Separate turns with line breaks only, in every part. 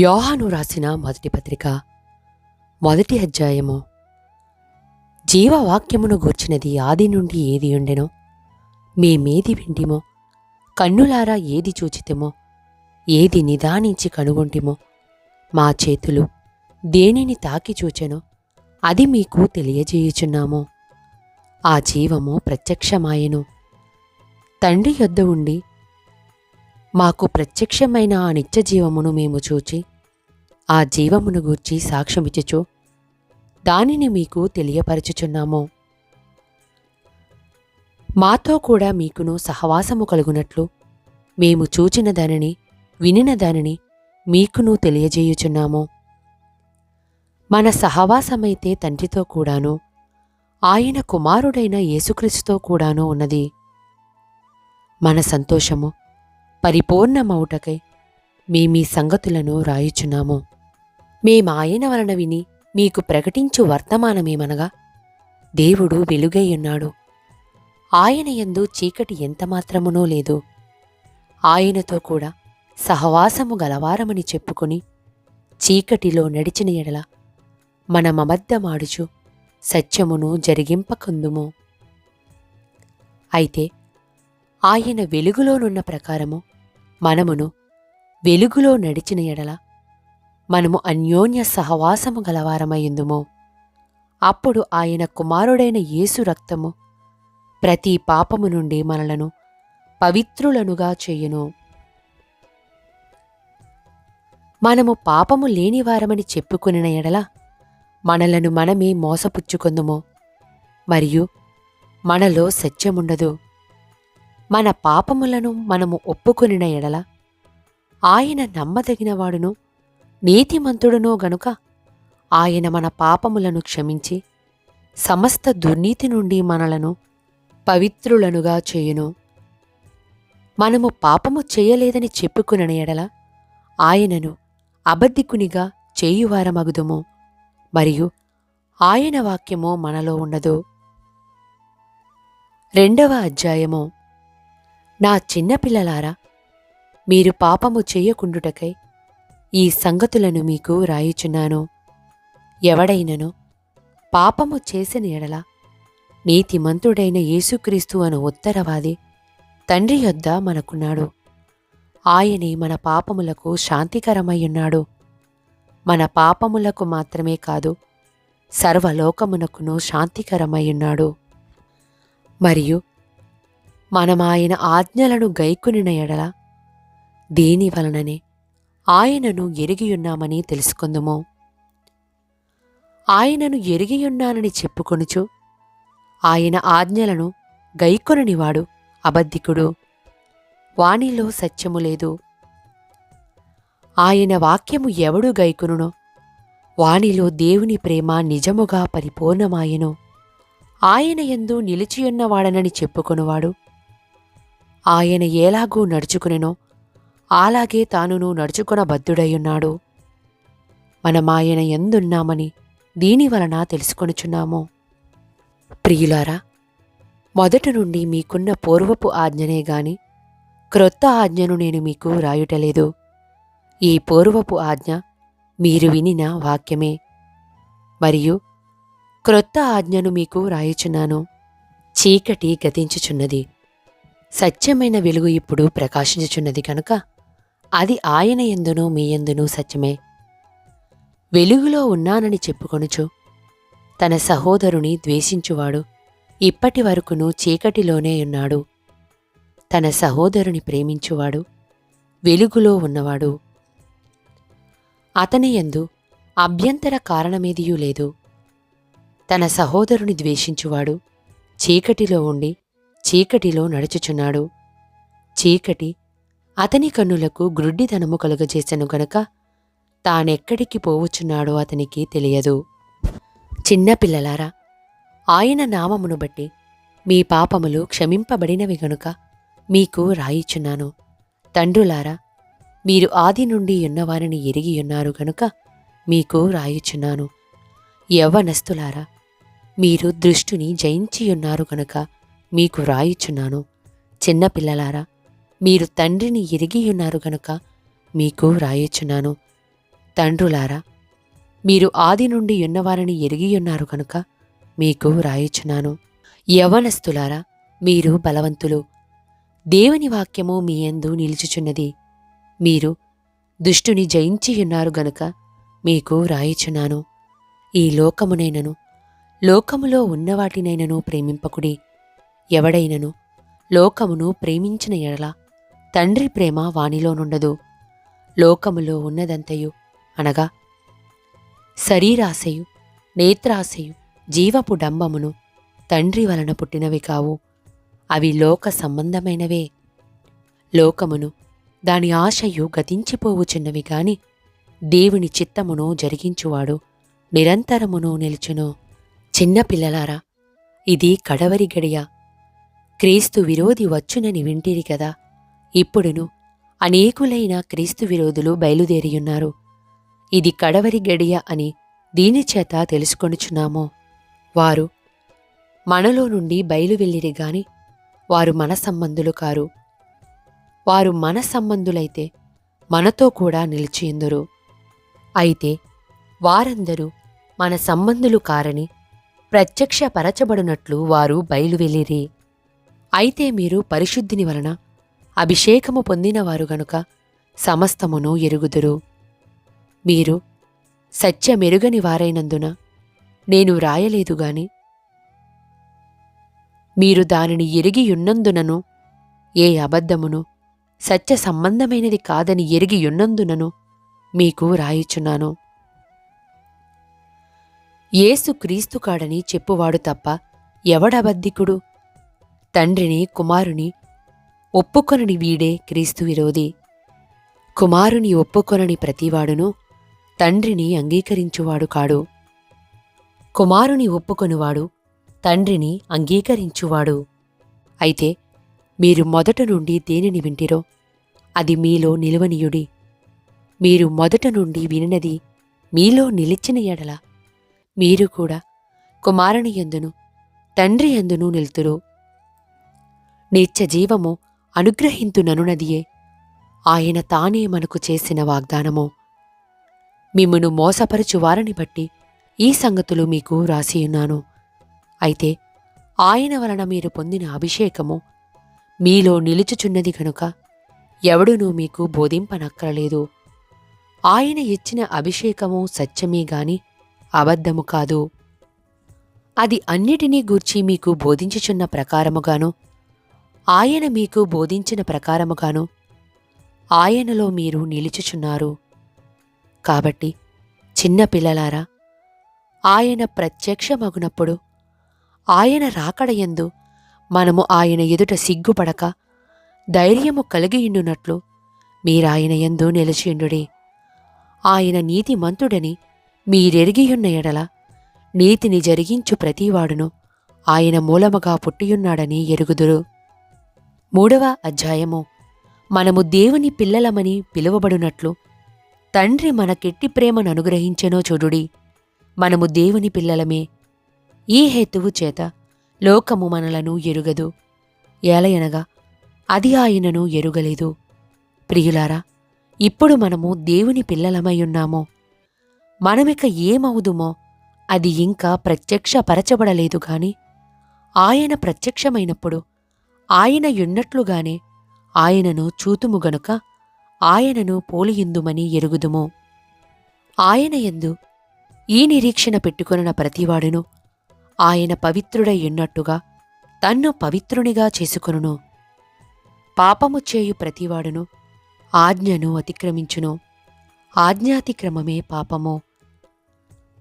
యోహాను రాసిన మొదటి పత్రిక మొదటి అధ్యాయము. జీవవాక్యమును గూర్చినది ఆది నుండి ఏది ఉండెనో మేమేది వింటిమో కన్నులారా ఏది చూచితేమో ఏది నిదానించి కనుగొంటిమో మా చేతులు దేనిని తాకి చూచెనో అది మీకు తెలియజేయుచున్నాము. ఆ జీవము ప్రత్యక్షమాయెను. తండ్రి యొద్ద ఉండి మాకు ప్రత్యక్షమైన ఆ నిత్య జీవమును మేము చూచి ఆ జీవమును గూర్చి సాక్ష్యమిచ్చుచు దానిని మీకు తెలియపరచుచున్నాము. మాతో కూడా మీకును సహవాసము కలుగునట్లు మేము చూచిన దానిని వినిన దానిని మీకును తెలియజేయుచున్నాము. మన సహవాసమైతే తండ్రితో కూడాను ఆయన కుమారుడైన యేసుక్రీస్తుతో కూడాను ఉన్నది. మన సంతోషము పరిపూర్ణమౌటకై మేమీ సంగతులను రాయుచున్నాము. మేమాయన వలన విని మీకు ప్రకటించు వర్తమానమేమనగా దేవుడు వెలుగైయున్నాడు. ఆయన ఎందు చీకటి ఎంతమాత్రమునూ లేదు. ఆయనతో కూడా సహవాసము గలవారమని చెప్పుకుని చీకటిలో నడిచిన ఎడల మనమబద్ధమాడుచు సత్యమును జరిగింపకుందుము. అయితే ఆయన వెలుగులోనున్న ప్రకారము మనమును వెలుగులో నడిచిన ఎడల మనము అన్యోన్య సహవాసము గలవారమయ్యుందుము. అప్పుడు ఆయన కుమారుడైన యేసు రక్తము ప్రతి పాపము నుండి మనలను పవిత్రులనుగా చేయును. మనము పాపము లేనివారమని చెప్పుకునిన ఎడల మనలను మనమే మోసపుచ్చుకొందుము. మరియు మనలో సత్యముండదు. మన పాపములను మనము ఒప్పుకొనిన ఎడల ఆయన నమ్మదగినవాడును నీతిమంతుడునో గనుక ఆయన మన పాపములను క్షమించి సమస్త దుర్నీతి నుండి మనలను పవిత్రులనుగా చేయును. మనము పాపము చేయలేదని చెప్పుకున్న ఎడల ఆయనను అబద్ధికునిగా చేయువారమగుదుము. మరియు ఆయన వాక్యము మనలో ఉండదు. రెండవ అధ్యాయము నా చిన్నపిల్లలారా మీరు పాపము చేయకుండుటకై ఈ సంగతులను మీకు రాయుచున్నాను. ఎవడైనను పాపము చేసిన ఎడల నీతిమంతుడైన యేసుక్రీస్తు అను ఉత్తరవాది తండ్రి యొద్ద మనకున్నాడు. ఆయనే మన పాపములకు శాంతికరమయ్యున్నాడు. మన పాపములకు మాత్రమే కాదు సర్వలోకమునకును శాంతికరమయ్యున్నాడు. మరియు మనమాయన ఆజ్ఞలను గైకునిన ఎడల దేని వలననే ఆయనను ఎరిగియున్నామని తెలుసుకుందుము. ఆయనను ఎరిగియున్నానని చెప్పుకొనుచు ఆయన ఆజ్ఞలను గైకొననివాడు అబద్ధికుడు. వానిలో సత్యము లేదు. ఆయన వాక్యము ఎవడు గైకునునో వానిలో దేవుని ప్రేమ నిజముగా పరిపూర్ణమాయెను. ఆయన ఎందు నిలిచియున్నవాడనని చెప్పుకొనువాడు ఆయన ఏలాగూ నడుచుకునెనో అలాగే తానును నడుచుకున బద్ధుడయ్యున్నాడు. మనమాయన ఎందున్నామని దీని వలన తెలుసుకొనుచున్నాము. ప్రియులారా మొదటి నుండి మీకున్న పూర్వపు ఆజ్ఞనే గాని క్రొత్త ఆజ్ఞను నేను మీకు రాయుటలేదు. ఈ పూర్వపు ఆజ్ఞ మీరు వినిన వాక్యమే. మరియు క్రొత్త ఆజ్ఞను మీకు రాయుచున్నాను. చీకటి గతించుచున్నది. సత్యమైన వెలుగు ఇప్పుడు ప్రకాశించుచున్నది కనుక అది ఆయన ఎందును మీ ఎందును సత్యమే. వెలుగులో ఉన్నానని చెప్పుకొనుచు తన సహోదరుని ద్వేషించువాడు ఇప్పటి వరకును చీకటిలోనే ఉన్నాడు. తన సహోదరుని ప్రేమించువాడు వెలుగులో ఉన్నవాడు. అతని యందు అభ్యంతర కారణమేదియూ లేదు. తన సహోదరుని ద్వేషించువాడు చీకటిలో ఉండి చీకటిలో నడుచుచున్నాడు. చీకటి అతని కన్నులకు గ్రుడ్డితనము కలుగజేసెను గనక తానెక్కడికి పోవచ్చున్నాడో అతనికి తెలియదు. చిన్నపిల్లలారా ఆయన నామమును బట్టి మీ పాపములు క్షమింపబడినవి గనుక మీకు రాయిచున్నాను. తండ్రులారా మీరు ఆది నుండి ఉన్నవారిని ఎరిగియున్నారు గనుక మీకు రాయిచున్నాను. యవ్వనస్తులారా మీరు దృష్టిని జయించియున్నారు గనుక మీకు రాయిచున్నాను. చిన్నపిల్లలారా మీరు తండ్రిని ఎరిగియున్నారు గనుక మీకు రాయిచున్నాను. తండ్రులారా మీరు ఆది నుండి ఉన్నవారిని ఎరిగియున్నారు కనుక మీకు రాయిచున్నాను. యవనస్తులారా మీరు బలవంతులు. దేవుని వాక్యము మీ యందు నిలుచుచున్నది. మీరు దుష్టుని జయించియున్నారు గనుక మీకు రాయిచున్నాను. ఈ లోకమునైనను లోకములో ఉన్నవాటినైనను ప్రేమింపకుడి ఎవడైనను? లోకమును ప్రేమించిన ఎడల తండ్రి ప్రేమ వానిలోనుండదు. లోకములో ఉన్నదంతయు అనగా శరీరాశయు నేత్రాశయు జీవపు డంబమును తండ్రి వలన పుట్టినవి కావు. అవి లోక సంబంధమైనవే. లోకమును దాని ఆశయు గతించిపోవుచున్నవి గాని దేవుని చిత్తమును జరిగించువాడు నిరంతరమును నిలుచును. చిన్నపిల్లలారా ఇది కడవరి గడియ. క్రీస్తు విరోధి వచ్చునని వింటిరి కదా. ఇప్పుడును అనేకులైన క్రీస్తు విరోధులు బయలుదేరియున్నారు. ఇది కడవరి గడియ అని దీనిచేత తెలుసుకొనుచున్నాము. వారు మనలో నుండి బయలువెళ్ళిరి గాని వారు మన సంబంధులు కారు. వారు మన సంబంధులైతే మనతో కూడా నిలిచియుందురు అయితే వారందరూ మన సంబంధులు కారని ప్రత్యక్షపరచబడినట్లు వారు బయలువెళ్ళిరి. అయితే మీరు పరిశుద్ధిని వలన అభిషేకము పొందినవారు గనుక సమస్తమును ఎరుగుదురు. మీరు సత్యమెరుగని వారైనందున నేను వ్రాయలేదు గాని మీరు దానిని ఎరిగియున్నందునను ఏ అబద్ధమును సత్య సంబంధమైనది కాదని ఎరిగియున్నందునను మీకు రాయుచున్నాను. ఏసు క్రీస్తు కాడని చెప్పువాడు తప్ప ఎవడబద్ధికుడు? తండ్రిని కుమారుని ఒప్పుకొనని వీడే క్రీస్తు విరోధి. కుమారుని ఒప్పుకొనని ప్రతివాడును తండ్రిని అంగీకరించువాడు కాడు. కుమారుని ఒప్పుకొనివాడు తండ్రిని అంగీకరించువాడు. అయితే మీరు మొదట నుండి దేనిని వింటిరో అది మీలో నిలువనీయుడి. మీరు మొదట నుండి వినినది మీలో నిలిచిన ఎడల. మీరు కూడా కుమారుని ఎందును తండ్రి ఎందును నిలుతురు. నిత్య జీవము అనుగ్రహింతుననునదియే ఆయన తానే మనకు చేసిన వాగ్దానము. మిమ్మును మోసపరచు వారిని బట్టి ఈ సంగతులు మీకు రాసియున్నాను అయితే ఆయన వలన మీరు పొందిన అభిషేకము మీలో నిలుచుచున్నది గనుక ఎవడునూ మీకు బోధింపనక్కరలేదు. ఆయన ఇచ్చిన అభిషేకము సత్యమే గాని అబద్ధము కాదు. అది అన్నిటినీ గూర్చి మీకు బోధించుచున్న ప్రకారముగాను ఆయన మీకు బోధించిన ప్రకారముగాను ఆయనలో మీరు నిలుచుచున్నారు. కాబట్టి చిన్న పిల్లలారా ఆయన ప్రత్యక్షమగునప్పుడు ఆయన రాకడయందు మనము ఆయన ఎదుట సిగ్గుపడక ధైర్యము కలిగియుండునట్లు మీరాయన యందు నిలిచియుండుడి. ఆయన నీతిమంతుడని మీరెరిగియున్న ఎడల నీతిని జరిగించు ప్రతివాడును ఆయన మూలముగా పుట్టియున్నాడని ఎరుగుదురు. మూడవ అధ్యాయము. మనము దేవుని పిల్లలమని పిలువబడునట్లు తండ్రి మనకెట్టి ప్రేమను అనుగ్రహించెనో చూడుడి. మనము దేవుని పిల్లలమే. ఈ హేతువు చేత లోకము మనలను ఎరుగదు. ఏలయనగా అది ఆయనను ఎరుగలేదు. ప్రియులారా ఇప్పుడు మనము దేవుని పిల్లలమై ఉన్నామో. మనమిక ఏమవుదుమో అది ఇంకా ప్రత్యక్షపరచబడలేదు గాని ఆయన ప్రత్యక్షమైనప్పుడు ఆయన యున్నట్లుగానే ఆయనను చూతుము గనుక ఆయనను పోలియుందుమని ఎరుగుదుము. ఆయన యందు ఈ నిరీక్షణ పెట్టుకొనిన ప్రతివాడును ఆయన పవిత్రుడై ఉన్నట్టుగా తన్ను పవిత్రునిగా చేసుకొనును. పాపము చేయు ప్రతివాడును ఆజ్ఞను అతిక్రమించును. ఆజ్ఞాతిక్రమమే పాపము.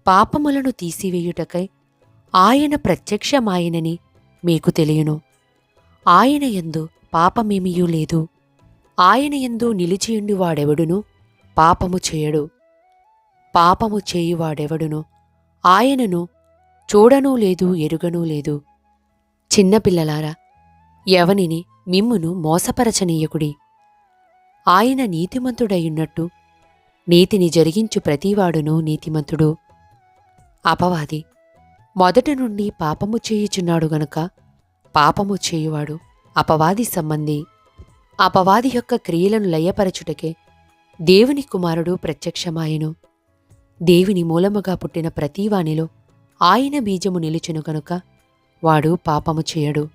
పాపములను తీసివేయుటకై ఆయన ప్రత్యక్షమాయనని మీకు తెలియను. ఆయన యందు పాపమేమియూ లేదు. ఆయన యందు నిలిచియుండి వాడెవడును? పాపము చేయడు. పాపము చేయువాడెవడును ఆయనను చూడనూ లేదు ఎరుగనూ లేదు. చిన్నపిల్లలారా ఎవనిని మిమ్మును మోసపరచనీయకుడి. ఆయన నీతిమంతుడయ్యున్నట్టు నీతిని జరిగించు ప్రతివాడును నీతిమంతుడు. అపవాది మొదట నుండి పాపము చేయుచున్నాడు గనక పాపము చేయువాడు అపవాది సంబంధి. అపవాది యొక్క క్రియలను లయపరచుటకే దేవుని కుమారుడు ప్రత్యక్షమాయెను. దేవుని మూలముగా పుట్టిన ప్రతివానిలో ఆయన బీజము నిలుచును గనుక వాడు పాపము చేయడు.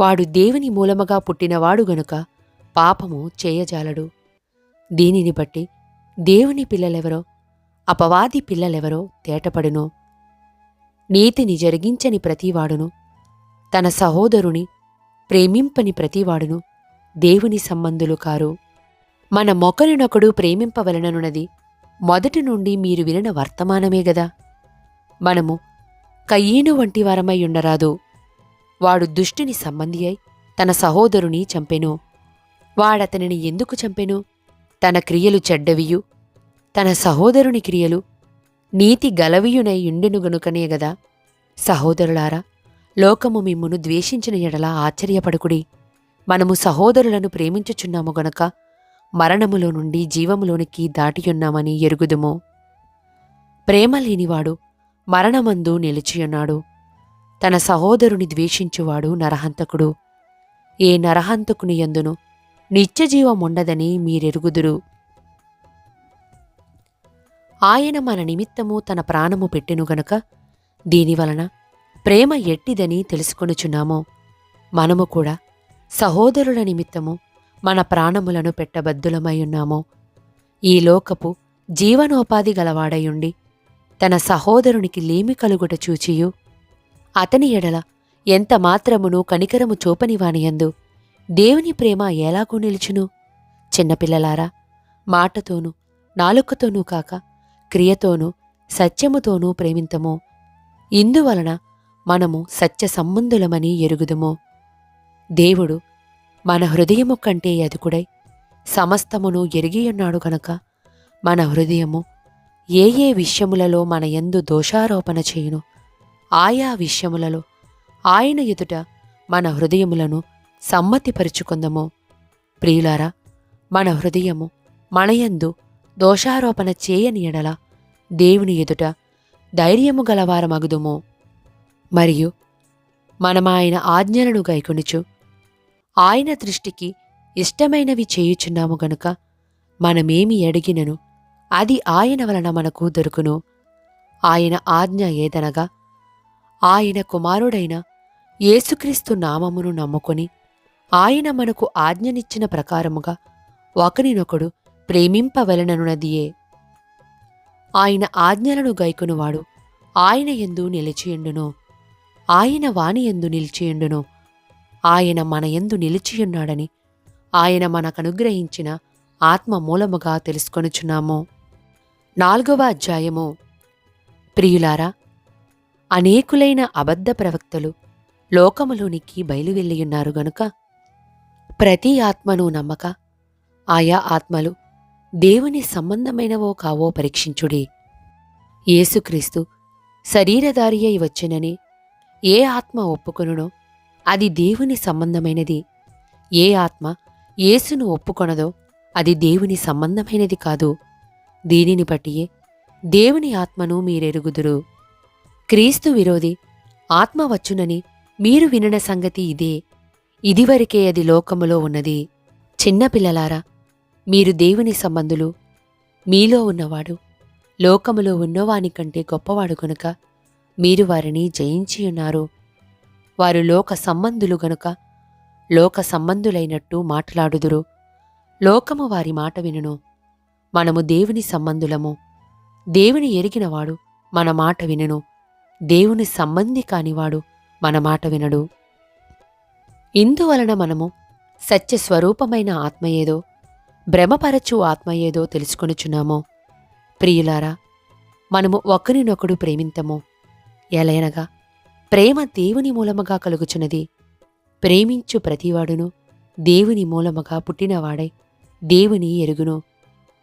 వాడు దేవుని మూలముగా పుట్టినవాడు గనుక పాపము చేయజాలడు. దీనిని బట్టి దేవుని పిల్లలెవరో అపవాది పిల్లలెవరో తేటపడును. నీతిని జరిగించని ప్రతివాడును తన సహోదరుని ప్రేమింపని ప్రతివాడును దేవుని సంబంధులు కారు. మన మొకరినొకడు ప్రేమింపవలననున్నది మొదటి నుండి మీరు వినిన వర్తమానమే గదా. మనము కయ్యేను వంటి వారమై ఉండరాదు. వాడు దుష్టిని సంబంధి అయి తన సహోదరుని చంపెను. వాడతనిని ఎందుకు చంపెను? తన క్రియలు చెడ్డవియు. తన సహోదరుని క్రియలు నీతి గలవియునై యుండెను గనుకనే గదా. సహోదరులారా లోకము మిమ్మును ద్వేషించిన ఎడల ఆశ్చర్యపడుకుడి. మనము సహోదరులను ప్రేమించుచున్నాము గనక మరణములో నుండి జీవములోనికి దాటియున్నామని ఎరుగుదుము. ప్రేమ లేనివాడు మరణమందు నిలిచియున్నాడు. తన సహోదరుని ద్వేషించువాడు నరహంతకుడు. ఏ నరహంతకుని ఎందును నిత్యజీవముండదని మీరెరుగుదురు. ఆయన మన నిమిత్తము తన ప్రాణము పెట్టెను గనక దీనివలన ప్రేమ ఎట్టిదని తెలుసుకొనుచున్నాము. మనము కూడా సహోదరుల నిమిత్తము మన ప్రాణములను పెట్టబద్దులమైయున్నామో. ఈ లోకపు జీవనోపాధి గలవాడయుండి తన సహోదరునికి లేమి కలుగుట చూచియు. అతని ఎడల ఎంత మాత్రమును కనికరము చూపనివానియందు దేవుని ప్రేమ ఎలాగూ నిలుచును? చిన్నపిల్లలారా మాటతోనూ నాలుకతోనూ కాక క్రియతోనూ సత్యముతోనూ ప్రేమింతము. ఇందువలన మనము సత్య సంబంధులమని ఎరుగుదుము. దేవుడు మన హృదయము కంటే అదుకుడై సమస్తమును ఎరిగియున్నాడు గనక మన హృదయము ఏ ఏ విషయములలో మన యందు దోషారోపణ చేయును ఆయా విషయములలో ఆయన ఎదుట మన హృదయములను సమ్మతిపరుచుకుందము. ప్రియులారా మన హృదయము మనయందు దోషారోపణ చేయని ఎడల దేవుని ఎదుట ధైర్యము గలవారమగుదుము. మరియు మనమాయన ఆజ్ఞలను గైకొనుచు. ఆయన దృష్టికి ఇష్టమైనవి చేయుచున్నాము గనుక మనమేమి అడిగినను అది ఆయన వలన మనకు దొరుకును. ఆయన ఆజ్ఞ ఏదనగా ఆయన కుమారుడైన యేసుక్రీస్తు నామమును నమ్ముకొని ఆయన మనకు ఆజ్ఞనిచ్చిన ప్రకారముగా ఒకరినొకడు ప్రేమింపవలననున్నదియే. ఆయన ఆజ్ఞలను గైకొనువాడు ఆయన ఎందు నిలిచియుండును. ఆయన వాని ఎందు నిలిచియుండును. ఆయన మన యందు నిలిచియున్నాడని ఆయన మనకనుగ్రహించిన ఆత్మ మూలముగా తెలుసుకొనుచున్నాము. నాల్గవ అధ్యాయము. ప్రియులారా అనేకులైన అబద్ధ ప్రవక్తలు లోకములోనికి బయలువెళ్ళియున్నారు గనుక ప్రతి ఆత్మను నమ్మక ఆయా ఆత్మలు దేవుని సంబంధమైనవో కావో పరీక్షించుడి. యేసుక్రీస్తు శరీరధారి అయి వచ్చెనని ఏ ఆత్మ ఒప్పుకొనునో అది దేవుని సంబంధమైనది. ఏ ఆత్మ యేసును ఒప్పుకొనదో అది దేవుని సంబంధమైనది కాదు. దీనిని బట్టియే దేవుని ఆత్మను మీరెరుగుదురు. క్రీస్తు విరోధి ఆత్మ వచ్చునని మీరు వినిన సంగతి ఇదే. ఇదివరకే అది లోకములో ఉన్నది. చిన్నపిల్లలారా మీరు దేవుని సంబంధులు. మీలో ఉన్నవాడు లోకములో ఉన్నవాని కంటే గొప్పవాడు కనుక మీరు వారిని జయించియున్నారు. వారు లోక సంబంధులు గనుక లోక సంబంధులైనట్టు మాట్లాడుదురు. లోకము వారి మాట వినును. మనము దేవుని సంబంధులము. దేవుని ఎరిగినవాడు మన మాట వినును. దేవుని సంబంధి కానివాడు మన మాట వినడు. ఇందువలన మనము సత్యస్వరూపమైన ఆత్మ ఏదో భ్రమపరచు ఆత్మ ఏదో తెలుసుకొనుచున్నాము. ప్రియులారా మనము ఒకరినొకడు ప్రేమింతము. ఎలయనగా ప్రేమ దేవుని మూలముగా కలుగుచున్నది. ప్రేమించు ప్రతివాడును దేవుని మూలముగా పుట్టినవాడై దేవుని ఎరుగును.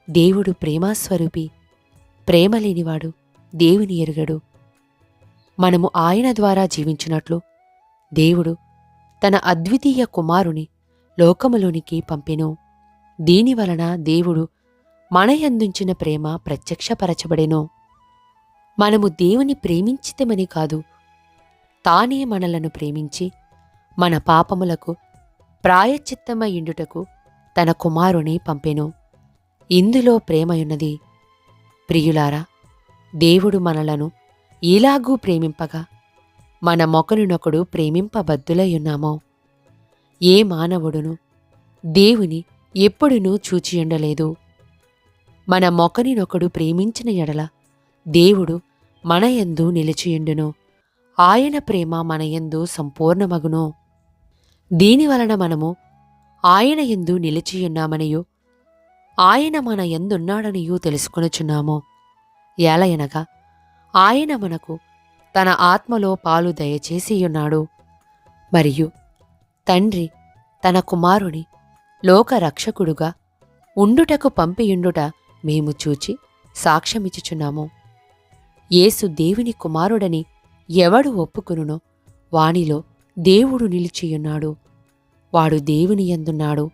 దేవుడు ప్రేమాస్వరూపి ప్రేమ లేనివాడు దేవుని ఎరుగడు. మనము ఆయన ద్వారా జీవించినట్లు దేవుడు తన అద్వితీయ కుమారుని లోకములోనికి పంపెను. దీనివలన దేవుడు మనయందుంచిన ప్రేమ ప్రత్యక్షపరచబడెను. మనము దేవుని ప్రేమించితమని కాదు. తానే మనలను ప్రేమించి మన పాపములకు ప్రాయచిత్తమయ్యుండుటకు తన కుమారుని పంపెను. ఇందులో ప్రేమయున్నది ప్రియులారా దేవుడు మనలను ఇలాగూ ప్రేమింపగా మన మొకనునొకడు ప్రేమింపబద్దులయ్యున్నామో. ఏ మానవుడును దేవుని ఎప్పుడునూ చూచియుండలేదు. మన మొకనినొకడు ప్రేమించిన ఎడల దేవుడు మనయందు నిలిచియుండును. ఆయన ప్రేమ మన యందు సంపూర్ణమగును దీనివలన మనము ఆయన ఎందు నిలిచియున్నామనియు ఆయన మన ఎందున్నాడనియూ తెలుసుకొనుచున్నాము. ఏలయనగా ఆయన మనకు తన ఆత్మలో పాలు దయచేసియున్నాడు. మరియు తండ్రి తన కుమారుని లోకరక్షకుడుగా ఉండుటకు పంపియుండుట మేము చూచి సాక్ష్యమిచ్చుచున్నాము. యేసు దేవుని కుమారుడని ఎవడు ఒప్పుకునునో వానిలో దేవుడు నిలిచియున్నాడు. వాడు దేవుని యందున్నాడు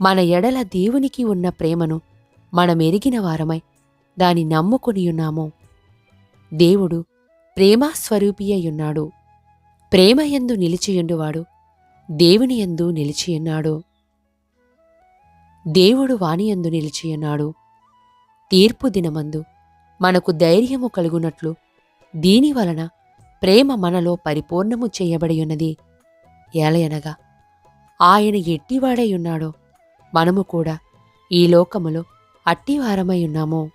మన ఎడల దేవునికి ఉన్న ప్రేమను మనమెరిగిన వారమై దాని నమ్ముకునియున్నాము. దేవుడు ప్రేమాస్వరూపియ్యున్నాడు. ప్రేమయందు నిలిచియుండువాడు దేవునియందు నిలిచియున్నాడు. దేవుడు వాణియందు నిలిచియున్నాడు. తీర్పు దినమందు మనకు ధైర్యము కలుగునట్లు. దీనివలన ప్రేమ మనలో పరిపూర్ణము చేయబడి ఉన్నది ఏలయనగా ఆయన ఎట్టివాడై ఉన్నాడో మనము కూడా ఈ లోకములో అట్టివారమై ఉన్నాము.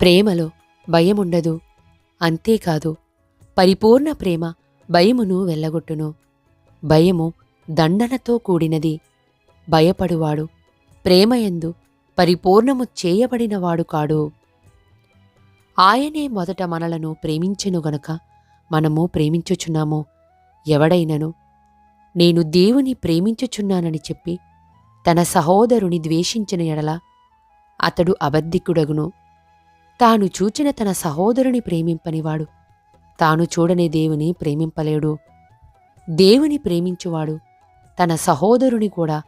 ప్రేమలో భయముండదు. అంతేకాదు పరిపూర్ణ ప్రేమ భయమును వెళ్ళగొట్టును భయము దండనతో కూడినది. భయపడువాడు ప్రేమయందు పరిపూర్ణము చేయబడినవాడు కాడు. ఆయనే మొదట మనలను ప్రేమించెను గనుక మనము ప్రేమించుచున్నాము. ఎవడైనను? నేను దేవుని ప్రేమించుచున్నానని చెప్పి తన సహోదరుని ద్వేషించిన ఎడల అతడు అబద్ధికుడగును. తాను చూచిన తన సహోదరుని ప్రేమింపనివాడు. తాను చూడని దేవుని ప్రేమింపలేడు. దేవుని ప్రేమించువాడు తన సహోదరుని కూడా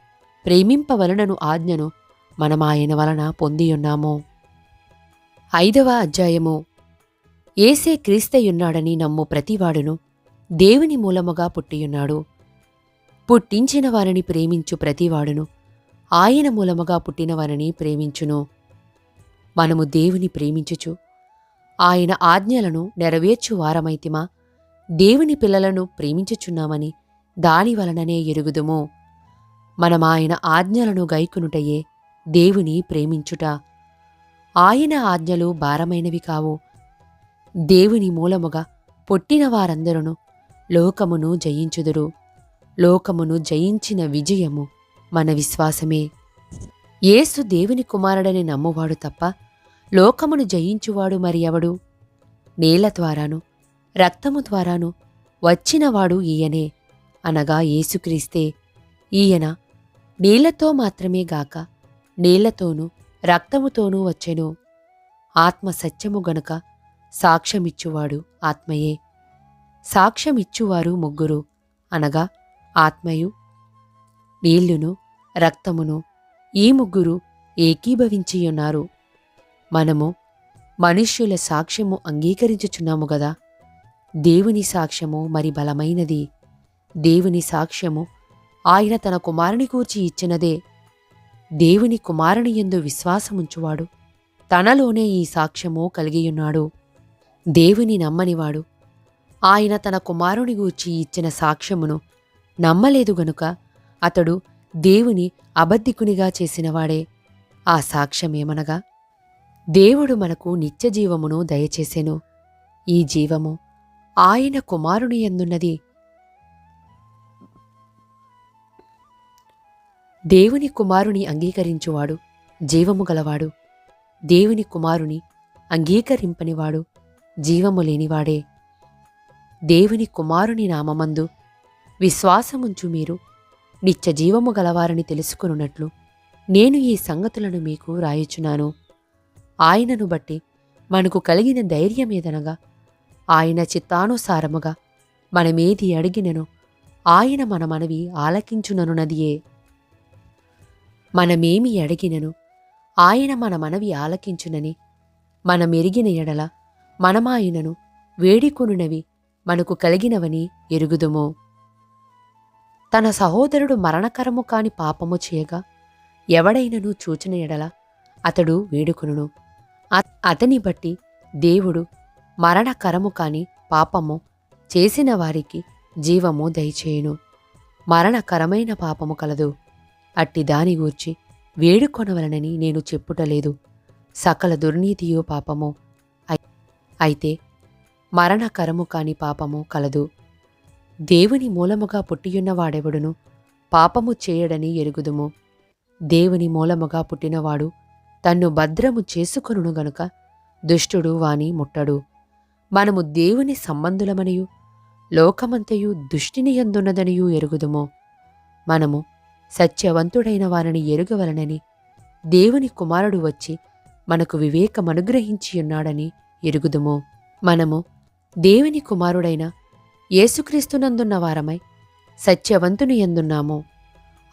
ప్రేమింపవలనను ఆజ్ఞను మనమాయన వలన పొందియున్నాము. ఐదవ అధ్యాయము. ఏసే క్రీస్తయున్నాడని నమ్ము ప్రతివాడును దేవుని మూలముగా పుట్టియున్నాడు. పుట్టించిన వారిని ప్రేమించు ప్రతివాడును ఆయన మూలముగా పుట్టిన వారిని ప్రేమించును. మనము దేవుని ప్రేమించుచు ఆయన ఆజ్ఞలను నెరవేర్చు వారమైతిమా? దేవుని పిల్లలను ప్రేమించుచున్నామని దాని వలననే ఎరుగుదుము. మనమాయన ఆజ్ఞలను గైకునుటయే దేవుని ప్రేమించుట. ఆయన ఆజ్ఞలు భారమైనవి కావు. దేవుని మూలముగా పుట్టిన వారందరును లోకమును జయించుదురు. లోకమును జయించిన విజయము మన విశ్వాసమే. యేసు దేవుని కుమారుడని నమ్మువాడు తప్ప లోకమును జయించువాడు మరి ఎవడు? నేల ద్వారాను రక్తము ద్వారాను వచ్చినవాడు ఈయనే అనగా యేసుక్రీస్తే. ఈయన నీళ్ళతో మాత్రమే గాక నీళ్ళతోనూ రక్తముతోనూ వచ్చెను. ఆత్మ సత్యము గనుక సాక్ష్యమిచ్చువాడు ఆత్మయే. సాక్ష్యమిచ్చువారు ముగ్గురు అనగా ఆత్మయు నీళ్ళును రక్తమును ఈ ముగ్గురు ఏకీభవించియున్నారు. మనము మనుష్యుల సాక్ష్యము అంగీకరించుచున్నాము గదా. దేవుని సాక్ష్యము మరి బలమైనది. దేవుని సాక్ష్యము ఆయన తన కుమారుని కూర్చి ఇచ్చినదే. దేవుని కుమారుని ఎందు విశ్వాసముంచువాడు. తనలోనే ఈ సాక్ష్యము కలిగియున్నాడు. దేవుని నమ్మనివాడు. ఆయన తన కుమారుని గూర్చి ఇచ్చిన సాక్ష్యమును నమ్మలేదు గనుక అతడు దేవుని అబద్ధికునిగా చేసినవాడే. ఆ సాక్ష్యమేమనగా? దేవుడు మనకు నిత్యజీవమును దయచేసెను. ఈ జీవము ఆయన కుమారుని ఎందున్నది? దేవుని కుమారుని అంగీకరించువాడు జీవము గలవాడు. దేవుని కుమారుని అంగీకరింపనివాడు జీవము లేనివాడే. దేవుని కుమారుని నామమందు విశ్వాసముంచు మీరు నిత్య జీవము గలవారని తెలుసుకున్నట్లు నేను ఈ సంగతులను మీకు రాయుచున్నాను. ఆయనను బట్టి మనకు కలిగిన ధైర్యమేదనగా ఆయన చిత్తానుసారముగా మనమేది అడిగినను ఆయన మన మనవి ఆలకించుననున్నదియే. మనమేమి అడిగినను? ఆయన మన మనవి ఆలకించునని మనమెరిగిన ఎడల మనమాయనను వేడికొనునవి మనకు కలిగినవని ఎరుగుదుము? తన సహోదరుడు మరణకరము కాని పాపము చేయగా ఎవడైనను చూచిన ఎడల అతడు వేడుకును అతని బట్టి దేవుడు మరణకరము కాని పాపము చేసిన వారికి జీవము దయచేయును. మరణకరమైన పాపము కలదు. అట్టి దాని గూర్చి వేడుకొనవలనని నేను చెప్పుటలేదు. సకల దుర్నీతియో పాపమో. అయితే మరణకరము కాని పాపము కలదు. దేవుని మూలముగా పుట్టియున్నవాడెవడును? పాపము చేయడని ఎరుగుదుము. దేవుని మూలముగా పుట్టినవాడు తన్ను భద్రము చేసుకొనును గనుక దుష్టుడు వాని ముట్టడు. మనము దేవుని సంబంధులమనియు లోకమంతయు దుష్టిని ఎందున్నదనియూ ఎరుగుదుము. మనము సత్యవంతుడైన వారిని ఎరుగవలనని దేవుని కుమారుడు వచ్చి మనకు వివేకమనుగ్రహించియున్నాడని ఎరుగుదుము. మనము దేవుని కుమారుడైన యేసుక్రీస్తునందున్న వారమై సత్యవంతుని ఎందున్నాము.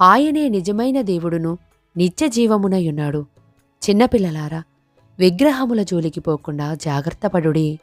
ఆయనే నిజమైన దేవుడును నిత్యజీవమునయున్నాడు చిన్నపిల్లలారా విగ్రహముల జోలికి పోకుండా జాగ్రత్తపడుడి